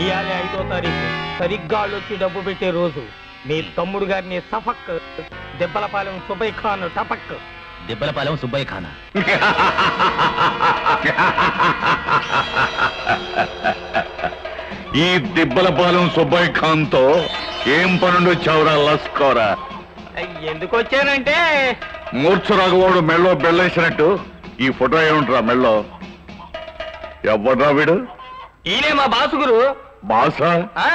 ఇవాళ ఐదో తారీఖు. సరిగ్గా వచ్చి డబ్బు పెట్టే రోజు. మీ తమ్ముడు గారిని సఫక్ దెబ్బలపాలెం సుబై ఖాన్ టపక్. దెబ్బలపాలెం సుబ్బయ్య ఖానా ఈ దిబ్బలపాలెం సుబ్బయ్య ఖాన్తో ఏం పనుండు చౌరా లస్కోరా? ఎందుకు వచ్చానంటే మూర్ఛరాఘవాడు మెళ్ళో బెల్లేసినట్టు ఈ ఫోటో ఏముంటారా మెళ్ళో? ఎవడ్రా వీడు? ఈయనే మా బాసుగురు బాసా? ఆ,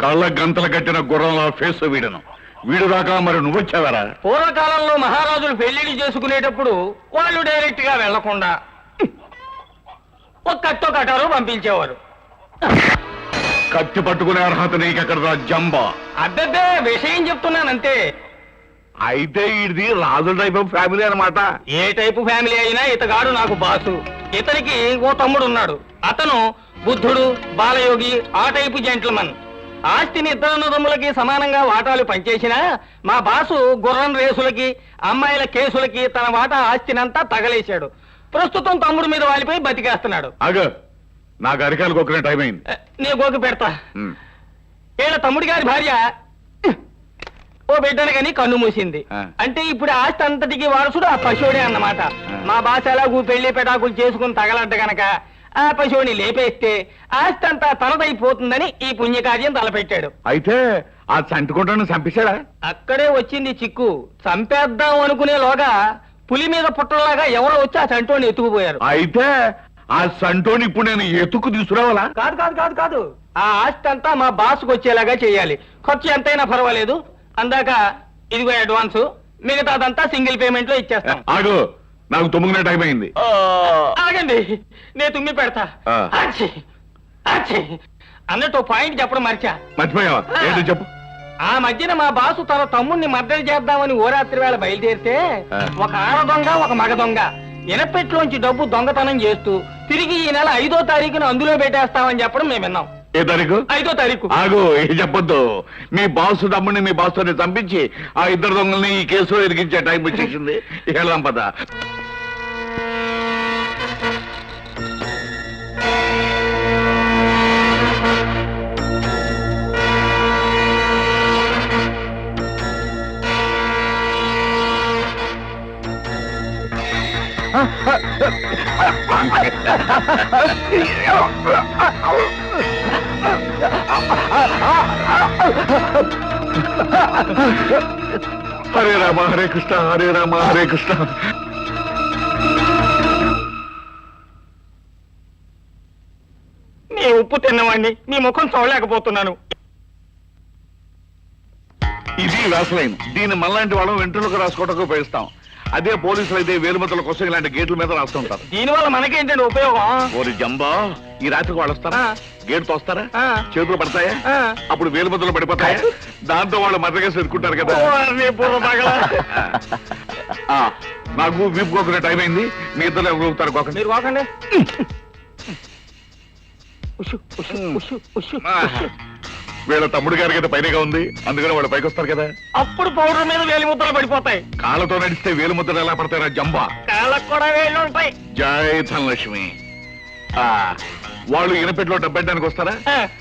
కళ్ళ గంతలు కట్టిన గుర్రంలో ఫేస్ వీడను. వీడు దాకా మరి నువ్వొచ్చావరా పూర్వకాలంలో మహారాజులు పెళ్ళిళ్ళు చేసుకునేటప్పుడు వాళ్ళు డైరెక్ట్గా వెళ్ళకుండా ఒక కట్టో కటారు పంపించేవారు. కత్తి పట్టుకునే అర్హత నీకెక్కడరా జంబా? అద్దెద్దే విషయం చెప్తున్నానంతే. అయితే ఇది రాజుల టైప్ ఆఫ్ ఫ్యామిలీ అనమాట ఏ టైపు ఫ్యామిలీ అయినా ఇతగాడు నాకు బాసు. ఇతనికి ఓ తమ్ముడు ఉన్నాడు అతను బుద్ధుడు బాలయోగి ఆ టైపు జెంట్లమన్. ఆస్తిని ఇద్దరు అన్నదమ్ములకి సమానంగా వాటాలు పంచేసినా మా బాసు గుర్రం రేసులకి అమ్మాయిల కేసులకి తన వాటా ఆస్తినంతా తగలేశాడు. ప్రస్తుతం తమ్ముడు మీద వాలిపోయి బతికేస్తున్నాడు. అగ నాకు అరికాలు కొక్కునే టైం అయింది. ఏ, నీ గోకి పెడతా. ఉమ్. ఈడ తమ్ముడి గారి భార్య ఓ బిడ్డను కానీ కన్ను మూసింది. ఆ. అంటే ఇప్పుడు ఆస్తి అంతటికి వారసుడు ఆ పశువుడే అన్నమాట. మా బాస ఎలాగూ పెళ్ళి పెటాకులు చేసుకుని తగలడ్డ గనక ఆ పశువుని లేపేస్తే ఆస్తి అంతా తనదైపోతుందని ఈ పుణ్యకార్యం తలపెట్టాడు. అయితే ఆ చంటుకుంటాను చంపేశాడా? అక్కడే వచ్చింది చిక్కు. చంపేద్దాం అనుకునేలోగా పులి మీద పుట్టలాగా ఎవరో వచ్చి ఆ చంటోని ఎత్తుకుపోయారు. అయితే ఆ సంటోని ఇప్పుడు నేను ఎతుకు తీసుకురావాలా? కాదు కాదు కాదు కాదు. ఆ ఆస్తి అంతా మా బాస్కు వచ్చేలాగా చేయాలి. ఖర్చు ఎంతైనా పర్వాలేదు. అందాక ఇదిగో అడ్వాన్స్ మిగతాదంతా సింగిల్ పేమెంట్లో ఇచ్చేస్తాం. ఆగు. నాకు తొమ్మిదినే టైం అయింది ఆగండి. నేను తుమ్మి పెడతా. ఆ. ఆచి, ఆచి. అన్నట్టు ఓ పాయింట్ చెప్పడం మర్చా. మర్చిపోయావా. ఏంటో చెప్పు? ఆ మధ్యన మా బాసు తన తమ్ముణ్ణి మర్డర్ చేద్దామని ఓ రాత్రి వేళ బయలుదేరితే ఆ. ఒక ఆడ దొంగ ఒక మగ దొంగ. ఇనపెట్లోంచి డబ్బు దొంగతనం చేస్తూ తిరిగి ఈ నెల ఐదో తారీఖున అందులో పెట్టేస్తామని చెప్పడం మేము విన్నాం. ఏ తారీఖు? ఐదో తారీఖు. ఆగు ఏం చెప్పొద్దు. మీ బాసు తమ్ముడిని మీ బాసుని చంపించి ఆ ఇద్దరు దొంగల్ని ఈ కేసులో ఇరికించే టైం వచ్చేసింది. వెళ్దాం పద. హరే రామ హరే కృష్ణ హరే రామ హరే కృష్ణ. నీ ఉప్పు తిన్నవాడిని నీ ముఖం చూడలేకపోతున్నాను. ఇది వేసలైన్ దీన్ని మనలాంటి వాళ్ళం వెంట్రులకు రాసుకోవడానికి ఉపయోగిస్తాం. అదే పోలీసులు అయితే వేలుమతుల కోసం ఇలాంటి గేట్ల మీద రాస్తుంటారు దీనివల్ల మనకేంటండి ఉపయోగం? ఓరి జంబా ఈ రాత్రికి వాళ్ళు వస్తారా. గేట్ తోస్తారా ఆ. చేతులు పడతాయా. అప్పుడు వేలుమతులు పడిపోతాయా? దాంతో వాళ్ళు మద్దగా ఎదుర్కొంటారు కదా. నాకు వీపు కోకునే టైం అయింది. మీ ఇద్దరు ఎవరు ఊపుతారు కోకండి. మీరు పోకండి ఉషు, ఉషు, ఉషు, ఉషు, ఆ. ఉషు. వీళ్ళ తమ్ముడు గారికి అయితే పైనగా ఉంది. అందుకని వాళ్ళు పైకి వస్తారు కదా. అప్పుడు పౌడర్ మీద వేలి ముద్దలు పడిపోతాయి. కాళ్ళతో నడిస్తే వేలుముద్దలు ఎలా పడతారా జంబా? కాళ్ళకు కూడా వేళ్ళు ఉంటాయి. జై ధనలక్ష్మి. ఆ, వాళ్ళు ఇనపెట్టిలో డబ్బెట్టడానికి వస్తారా.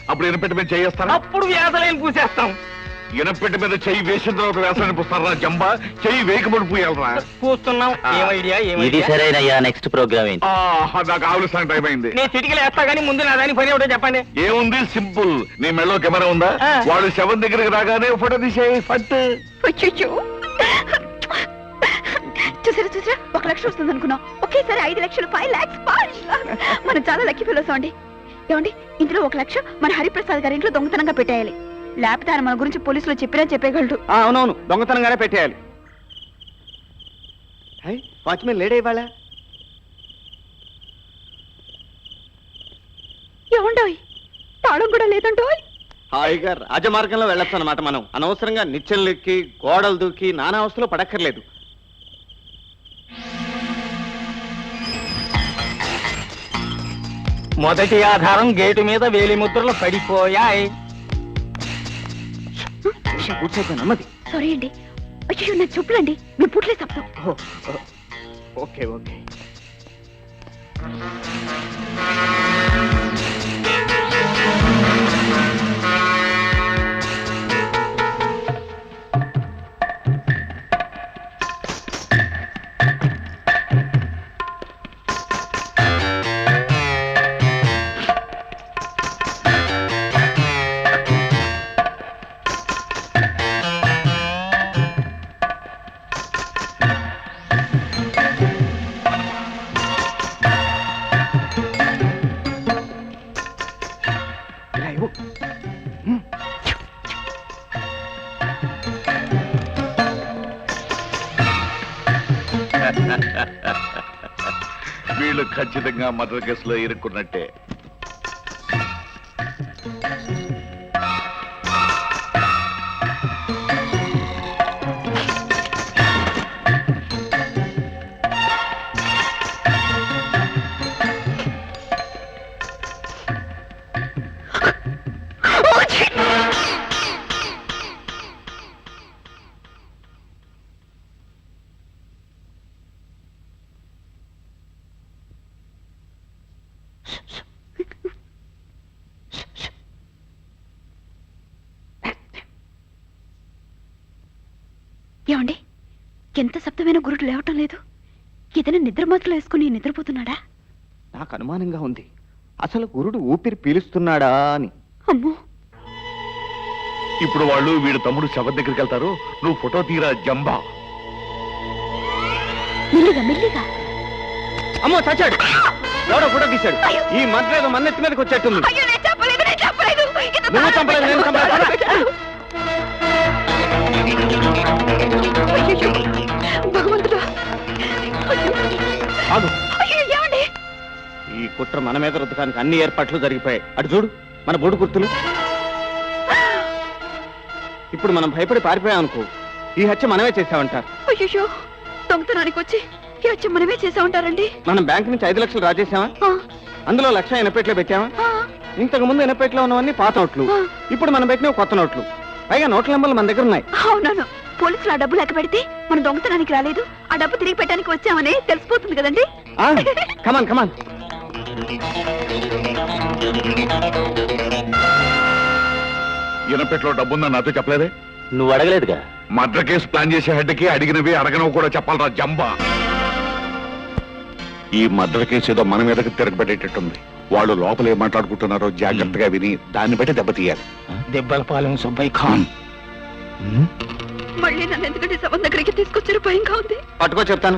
అప్పుడు ఇనపెట్టి మీద చేయేస్తారా అప్పుడు వ్యాధులైన పూసేస్తాం. ఇనపెట్టి మీద చెయ్యి వేసిన తర్వాత వేసాన్ని పుస్తారా జంబా? చెయ్యి వేయకబడి పూయాలరా? పూస్తున్నాం. ఏం ఐడియా ఏం ఇది ఐడియా సరైనయ్యా నెక్స్ట్ ప్రోగ్రామ్ ఏంటి? ఆ, నాకు ఆవులిస్తాను టైం అయింది. నేను చిటికలు వేస్తా కానీ ముందు నా దాని పని ఒకటే చెప్పండి. ఏముంది? సింపుల్. నీ మెళ్ళో కెమెరా ఉందా? ఆ. వాళ్ళు శవం దగ్గరికి రాగానే ఫోటో తీసేయి ఫట్. చూసారా చూసారా ఒక లక్ష వస్తుంది అనుకున్నాం. ఒకేసారి ఐదు లక్షలు ఫైవ్ లాక్స్ మనం చాలా లక్కీ ఫెలోస్ అండి. ఏమండి ఇందులో ఒక లక్ష మన హరిప్రసాద్ గారి ఇంట్లో దొంగతనంగా పెట్టేయాలి. లేకపోతే ఆయన మన గురించి పోలీసులు చెప్పినా చెప్పేయగలడు. అవునవును దొంగతనంగానే పెట్టేయాలి. వాచ్మెన్ లేడే ఇవాళ? ఏమండోయ్ తాళం కూడా లేదంటోయ్ హాయిగా రాజమార్గంలో వెళ్ళొచ్చు అనమాట మనం. అనవసరంగా నిచ్చెనలు ఎక్కి గోడలు దూకి నానా అవస్థలో పడక్కర్లేదు. మొదటి ఆధారం గేటు మీద వేలి ముద్రలు పడిపోయాయి నమ్మది. సారీ అండి. అయ్యో నా చెప్పులండి. మీ పుట్లే శబ్దం ఓకే ఓకే. ఆ వీళ్ళు ఖచ్చితంగా మర్డర్ కేసులో ఇరుక్కున్నట్టే. ఏమండి? ఎంత శబ్దమైన గురుడు లేవటం లేదు? ఏదైనా నిద్ర మాత్రలు వేసుకుని నిద్రపోతున్నాడా? నాకు అనుమానంగా ఉంది. అసలు గురుడు ఊపిరి పీలుస్తున్నాడా అని. అమ్మో! ఇప్పుడు వాళ్ళు వీడు తమ్ముడు శవ దగ్గరికి వెళ్తారు. నువ్వు ఫోటో తీరా జంబా. మెల్లిగా మెల్లిగా. అమ్మో చచ్చాడు. ఎవడో ఫోటో తీశాడు. ఈ మధ్య ఏదో మన ఎత్తి మీదకి వచ్చేట్టుంది. నువ్వు చంపలేదు, నేను చంపలేదు. కుట్ర మన మీద రుద్దడానికి అన్ని ఏర్పాట్లు జరిగిపోయాయి. అటు చూడు మన బోడు గుర్తులు. ఇప్పుడు మనం భయపడి పారిపోయాం అనుకో ఈ హత్య మనమే చేసామంటారు అయ్యో దొంగతనానికి వచ్చి ఈ వచ్చి మనమే చేసా ఉంటారండి మనం బ్యాంక్ నుంచి ఐదు లక్షలు రాజేసామా అందులో లక్ష ఎనపెట్లో పెట్టామా? ఇంతకు ముందు ఎనపెట్లో ఉన్నవన్నీ పాత నోట్లు. ఇప్పుడు మనం పెట్టిన కొత్త నోట్లు. పైగా నోట్ల నెంబర్లు మన దగ్గర ఉన్నాయి. అవునవును. పోలీసులు ఆ డబ్బు లెక్క పెడితే మనం దొంగతనానికి రాలేదు. ఆ డబ్బు తిరిగి పెట్టడానికి వచ్చామని తెలిసిపోతుంది కదండి? కమాన్ కమాన్ ఇనపెట్లో డబ్బుందని నాతో చెప్పలేదే? నువ్వు అడగలేదుగా. మర్డర్ కేసు ప్లాన్ చేసే హెడ్కి అడిగినవి అడగనవి కూడా చెప్పాలరా జంబా. ఈ మర్డర్ కేసు ఏదో మన మీదకి తిరగబెట్టేటట్టుంది. వాళ్ళు లోపల ఏం మాట్లాడుకుంటున్నారో జాగ్రత్తగా విని దాన్ని బట్టి దెబ్బతీయాలి దెబ్బలపాలెం సుబ్బయ్య ఖాన్. మళ్ళీ నన్ను ఎందుకంటే శవం దగ్గరికి తీసుకొచ్చారు? భయంగా ఉంది. పట్టుకో చెప్తాను.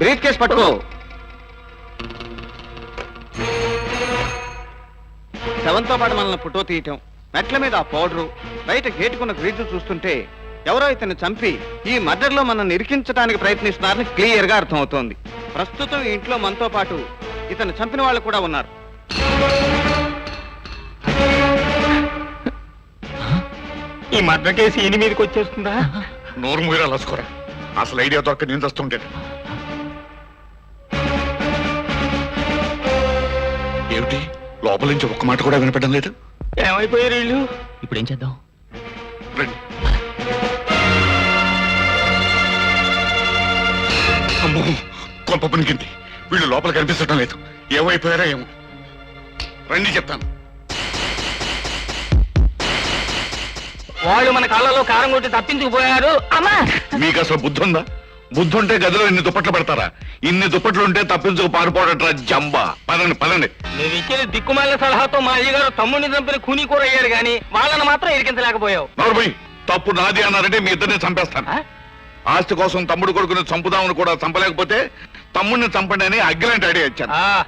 బ్రీఫ్ కేసు పట్టుకో. శవంతో పాటు మనల్ని ఫోటో తీయటం మెట్ల మీద ఆ పౌడరు బయట గేటుకున్న గ్రీజు చూస్తుంటే ఎవరో ఇతన్ని చంపి ఈ మర్డర్లో మనం ఇరికించడానికి ప్రయత్నిస్తున్నారని క్లియర్గా అర్థమవుతోంది. ప్రస్తుతం ఈ ఇంట్లో మనతో పాటు ఇతను చంపిన వాళ్ళు కూడా ఉన్నారు. ఈ మర్డర్ కేసు ఈయన మీదకి వచ్చేస్తుందా? నోరు మూయరా లసుకోరా. అసలు ఐడియా దొరక నేను ఏమిటి? లోపల నుంచి ఒక్క మాట కూడా వినపడడం లేదు. ఏమైపోయారు వీళ్ళు? ఇప్పుడు ఏం చేద్దాం? రండి. అమ్మో కొంప పునికింది. వీళ్ళు లోపల కనిపించడం లేదు. ఏమైపోయారో ఏమో. రండి చెప్తాను. వాళ్ళు మన కాళ్ళలో కారం కొట్టి తప్పించుకుపోయారు. అమ్మా! మీకు అసలు బుద్ధి ఉందా? బుద్ధి ఉంటే గదిలో ఇన్ని దుప్పట్లు పెడతారా? ఇన్ని దుప్పట్లు ఉంటే తప్పించుకు పారిపోవడట్రా జంబా. పదండి పదండి. నువ్వు ఇచ్చిన దిక్కుమాలిన సలహాతో మా అయ్యగారు తమ్ముడిని చంపిన కూని కూర అయ్యారు గాని వాళ్ళని మాత్రం ఇరికించలేకపోయావు. నోర్మై తప్పు నాది అన్నారంటే మీ ఇద్దరిని చంపేస్తాను? ఆస్తి కోసం తమ్ముడు కొడుకుని చంపుదామని కూడా చంపలేకపోతే తమ్ముడిని చంపండి అని అగ్గిలాంటి ఐడియా ఇచ్చాను. ఆ,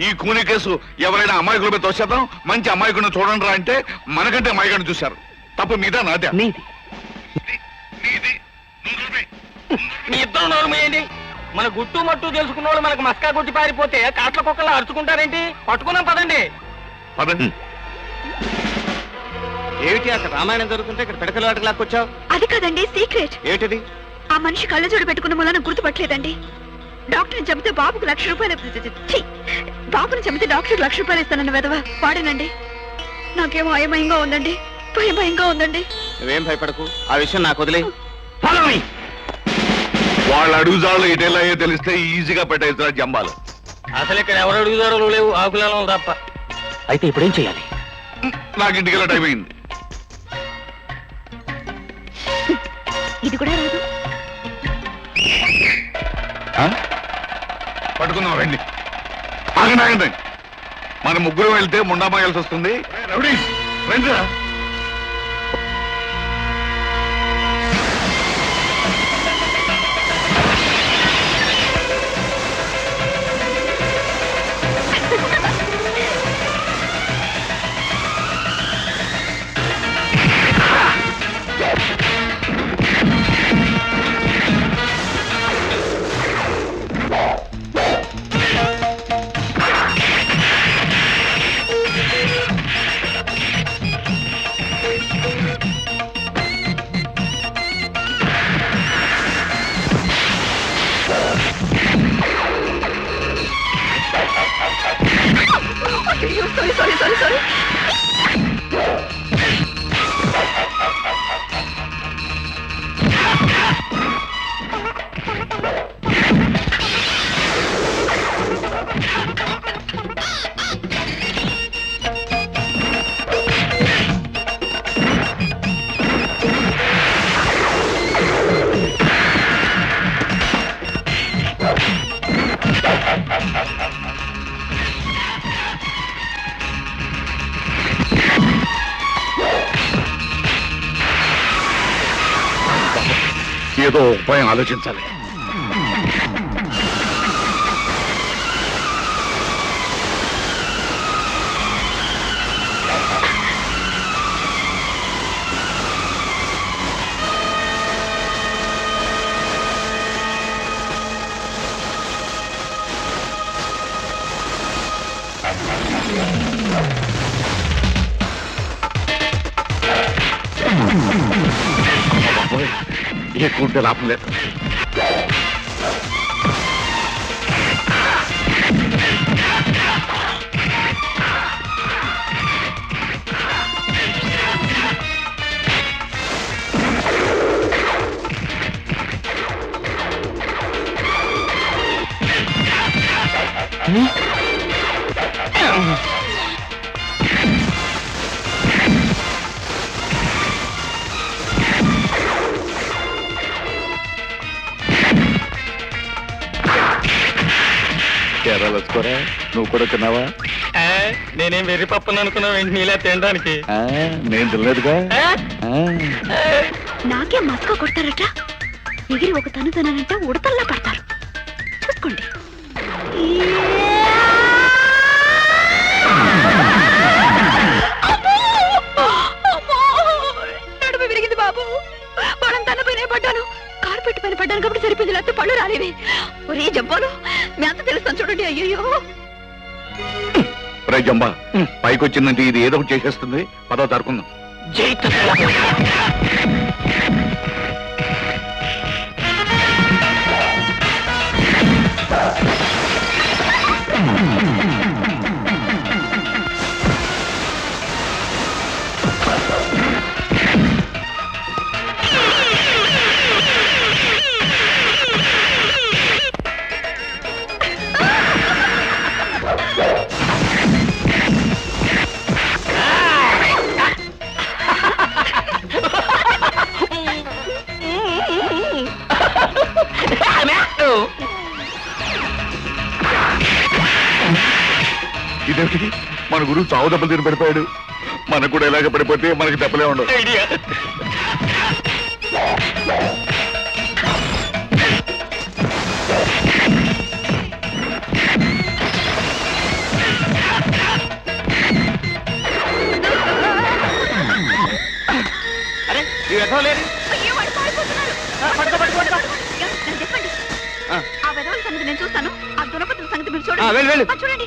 ఈ కూని కేసు ఎవరైనా అమాయకుల మీద తోసేద్దాం మంచి అమాయకుడిని చూడండి రా అంటే మనకంటే అమాయకుడిని చూశారు. తప్పు మీద నాదే? నీది నీది. నువ్వు. మీ ఇద్దరు మన గుట్టు మట్టు తెలుసుకున్న వాళ్ళు మనకు మస్కా కొట్టి పారిపోతే కాట్ల కుక్కలా అరుచుకుంటారేంటి? పట్టుకున్నాం పదండి. పదండి. ఏమిటి అక్కడ రామాయణం జరుగుతుంటే ఇక్కడ పిడకలు వాటికి లాక్కొచ్చావు? అది కాదండి సీక్రెట్ ఏమిటిది? ఆ మనిషి కళ్ళజోడు పెట్టుకున్న మూలన గుర్తుపట్టలేదండి. డాక్టర్ని చంపితే బాబుకు లక్ష రూపాయలు ఛీ! బాబుని చంపితే డాక్టర్ లక్ష రూపాయలు ఇస్తానన్న వెధవ. వాడేనండి. నాకేమో అయమయంగా ఉందండి. భయం భయంగా ఉందండి. నువ్వేం భయపడకు. ఆ విషయం నాకు వదిలే. Follow me. వాళ్ళ అడుగుజాళ్ళు ఎటెలాయో తెలిస్తే ఈజీగా పెట్టేస్తారు జంబాలు. అసలు ఇక్కడ ఎవరు అడుగుదారో లేవు? ఆకులలో తప్ప. అయితే ఇప్పుడేం చేయాలి? నాకు ఇంటికి వెళ్ళే టైం అయింది. ఇది కూడా రాదు. ఆ? పట్టుకుందాం రండి. ఆగండి ఆగండి. మన ముగ్గురు వెళ్తే ముండామాయాల్సి వస్తుంది. రౌడీ రండి రా. Ah! ఏదో ఉపాయం ఆలోచించాలి. ఏ ఉంటే లాభం లేదు. ఎరా లచ్చుకోరా నువ్వు కూడా తిన్నావా? నేనేం వెర్రి పప్పును అనుకున్నావు ఏంటి నీలా తినడానికి? ఆ, నేను తినలేదుగా? నాకే మస్క కొడతారట. ఎగిరి ఒక తను తనంటే ఉడతల్లా పడతారు. చూసుకోండి. బాబు. పడం తన పైన పడ్డాను. కార్పెట్ పైన పడ్డాను కాబట్టి సరిపోయింది లేకపోతే పళ్ళు రాలేవి. ఒరే జబ్బాలు మీ అయ్యో రే జంబా పైకి వచ్చిందంటే ఇది ఏదో ఒకటి చేసేస్తుంది. పదో తరుకుందాం. ఇదేమిటి మన గురువు చావు దెబ్బలు తిని పడిపోయాడు. మనకు కూడా ఇలాగ పడిపోతే మనకి దెబ్బలే ఉండవు. ఐడియా. అరే ఈ వ్యధం లేదు అయ్యో, వాడు పారిపోతున్నాడు. పట్టుకో పట్టుకో పట్టుకో అయ్యో, నన్ను చెప్పండి. ఆ. ఆ వెధవల సంగతి నేను చూస్తాను. ఆ దునపతుల సంగతి మీరు ఆ, చూడండి. వెళ్ళు, వెళ్ళు. ఆ, చూడండి.